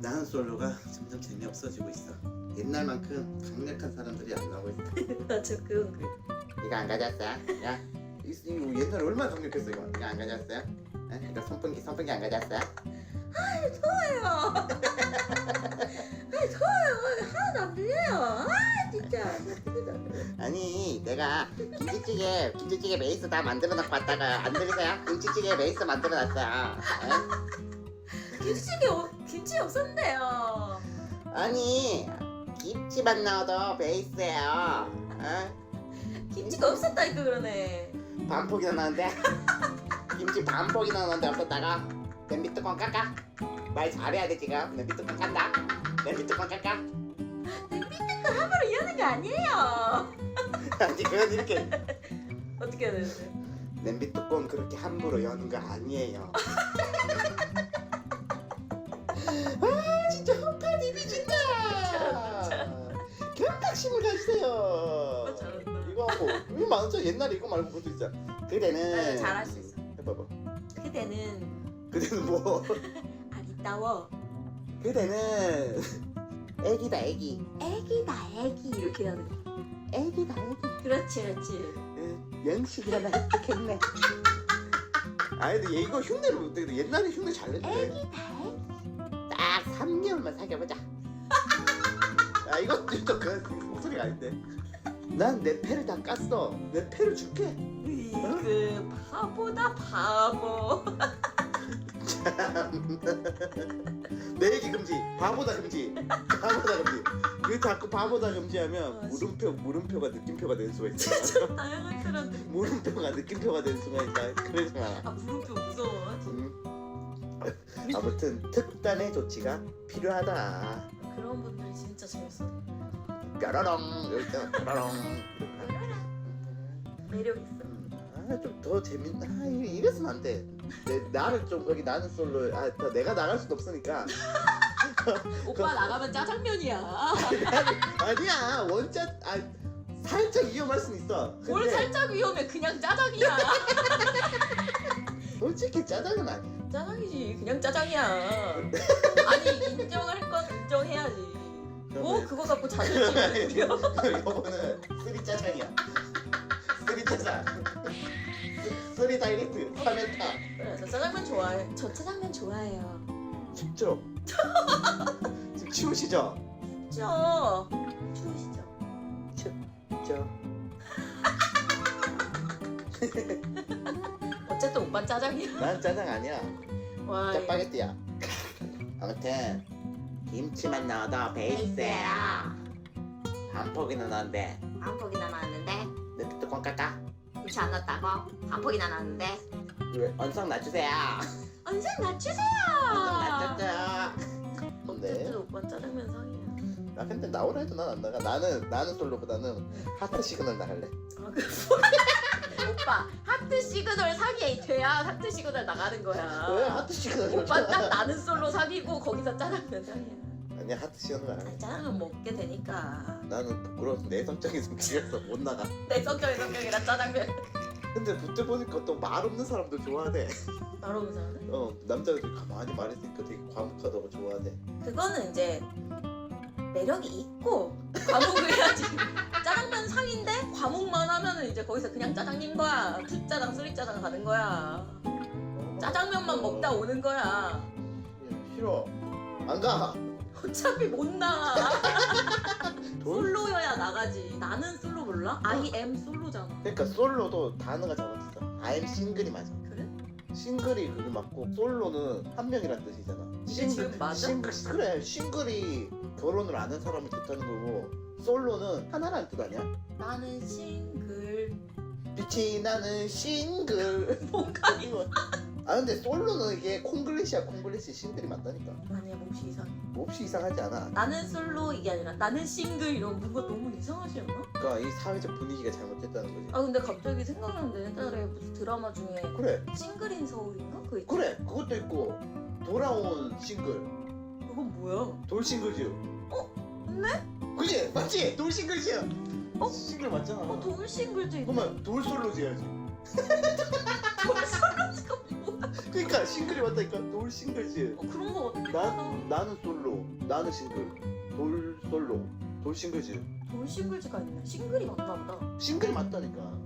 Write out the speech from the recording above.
나는 솔로가 점점 재미없어지고 있어. 옛날만큼 강력한 사람들이 안 나오고 있어. 나저 그건 그래. 이거 안 가져왔어요? 야, 이, 이거 옛날에 얼마나 강력했어 이거. 이거 안 가져왔어요? 에? 이거 선풍기 선풍기 안 가져왔어요? 더워요. 아니 더워요. 하나도 안 들려요. 아 진짜. 아니 내가 김치찌개 김치찌개 베이스 다 만들어 놓고 왔다가 안 들리세요? 김치찌개 베이스 만들어 놨어요. 김치찌개 어- 김치 없었는데요. 아니 김치만 넣어도 베이스예요. 어? 김치가 없었다니까 그러네. 반폭이나 넣었는데 김치 반폭이나 넣었는데 없었다가 냄비 뚜껑 깎아. 말 잘해야 돼 지금. 냄비 뚜껑 깐다. 냄비 뚜껑 깎아. 냄비 뜯고 함부로 여는 게 아니에요. 아니 그건 이렇게 어떻게 해야 되는데? 냄비 뚜껑 그렇게 함부로 여는 거 아니에요. 이거 많죠 옛날에 이거 말고 그것도 있잖아. 그대는 나 잘할 수 있어. 해봐봐. 그대는 그대는 뭐? 아리따워. 그대는 애기다 애기. 애기다 애기 이렇게 해야 돼. 애기다 애기. 그렇지 그렇지. 응, 연식이라 나 획득했네. 아니 근데 얘 이거 흉내를 못 내는데 옛날에 흉내 잘 냈는데. 애기다 애기. 딱 3개월만 사귀어보자. 아 이건 또그 목소리가 아닌데. 난 내 패를 다 깠어. 내 패를 줄게. 그 바보다 바보. 내 얘기 금지. 바보다 금지. 바보다 금지. 그 자꾸 바보다 금지하면 아, 물음표 물음표가 느낌표가 될 수가 있어. 다양한 사람들. 물음표가 느낌표가 될 수가 있다. 그러지 마. 아 물음표 무서워. 음. 아무튼 특단의 조치가 필요하다. 그런 분들이 진짜 재밌어. 뾰로롱 이럴 때 뾰로롱. 매력 있어. 아 좀 더 재밌나? 아 이- 이랬으면 안 돼. 내, 나를 좀 거기 나는 솔로 아 더 내가 나갈 수도 없으니까 오빠 나가면 짜장면이야. 아니야 원짜 아 살짝 위험할 수는 있어. 뭘 근데 살짝 위험해. 그냥 짜장이야. 솔직히 짜장은 아니야. 짜장이지. 그냥 짜장이야. 아니 인정할. 뭐 자존심을 부려. 이거는 쓰리 짜장이야. 쓰리 짜장. 쓰리 다이렉트 파멘타. 그래, 저 짜장면 좋아해. 저 짜장면 좋아해요. 춥죠? 지금 추우시죠? 죠 추우시죠? 춥죠? 어쨌든 오빠 짜장이야. 난 짜장 아니야. 와. 짜파게티야. 아무튼 김치만 넣어도 베이스야. 한 포기나 넣었는데 한 폭이나 나왔는데 내 뚜껑 깎아. 김치 안 넣었다고? 한 폭이나 나왔는데 왜 언성 낮추세요. 언제. 언성 낮췄죠. 어쨌든 네. 오빠 짜장면 상이야. 나 근데 나오라 해도 난 안 나가. 나는 나는 솔로보다는 하트 시그널 나갈래. 아, 그 오빠 하트 시그널 사기에 돼야 하트 시그널 나가는 거야. 왜 하트 시그널? 오빠 딱 나는 솔로 사귀고 거기서 짜장면 상이야. 아니야 하트 시그널. 아니, 짜장면 먹게 되니까 나는 부끄러워서 내 성적이 좀 길어서 못 나가. 내 성격이 성격이라 짜장면. 근데 그때 보니까 또 말 없는 사람들 좋아하대. 나로 사는? 어 남자들이 가만히 말했으니까 되게 과묵하다고 좋아하대. 그거는 이제 매력이 있고 과묵을 해야지. 짜장면 상인데 이제 거기서 그냥 거야. 투짜장 쓰리짜장 가는 거야. 짜장면만 먹다 오는 거야. 야, 싫어. 안 가. 어차피 못 나가. 돌. 솔로여야 나가지. 나는 솔로 몰라? I am 솔로잖아. 그러니까 솔로도 단어가 잘못했어. I'm 싱글이 맞아. 그래? 싱글이 그게 맞고 솔로는 한 명이란 뜻이잖아. 지금 맞아? 싱글 그래 싱글이 결혼을 안 한 사람을 뜻하는 거고 솔로는 하나라는 뜻 아니야? 나는 싱글. 빛이 나는 싱글. 뭔가 이거. 아 근데 솔로는 이게 콩글리시야 콩글리시 싱글이 맞다니까. 아니야 몹시 이상해. 몹시 이상하지 않아. 나는 솔로 이게 아니라 나는 싱글 이런 뭔가 너무 이상하지 않아? 그러니까 이 사회적 분위기가 잘못됐다는 거지. 아 근데 갑자기 생각나는데 옛날에 무슨 드라마 중에 그래 싱글인 서울인가? 있지? 그래 그것도 있고 돌아온 싱글 그건 뭐야? 돌 싱글즈. 맞네? 그지 맞지 돌 싱글즈야. 어? 싱글 맞잖아. 어 돌 싱글도 있네 그러면 돌 솔로즈야지. 돌 솔로가 뭐야? 그러니까 싱글이 맞다니까 돌 싱글즈 어, 그런 거 하다. 나는 솔로 나는 싱글 돌 솔로 돌 싱글즈 돌 싱글즈가 있나? 싱글이 맞나 보다. 싱글이 맞다니까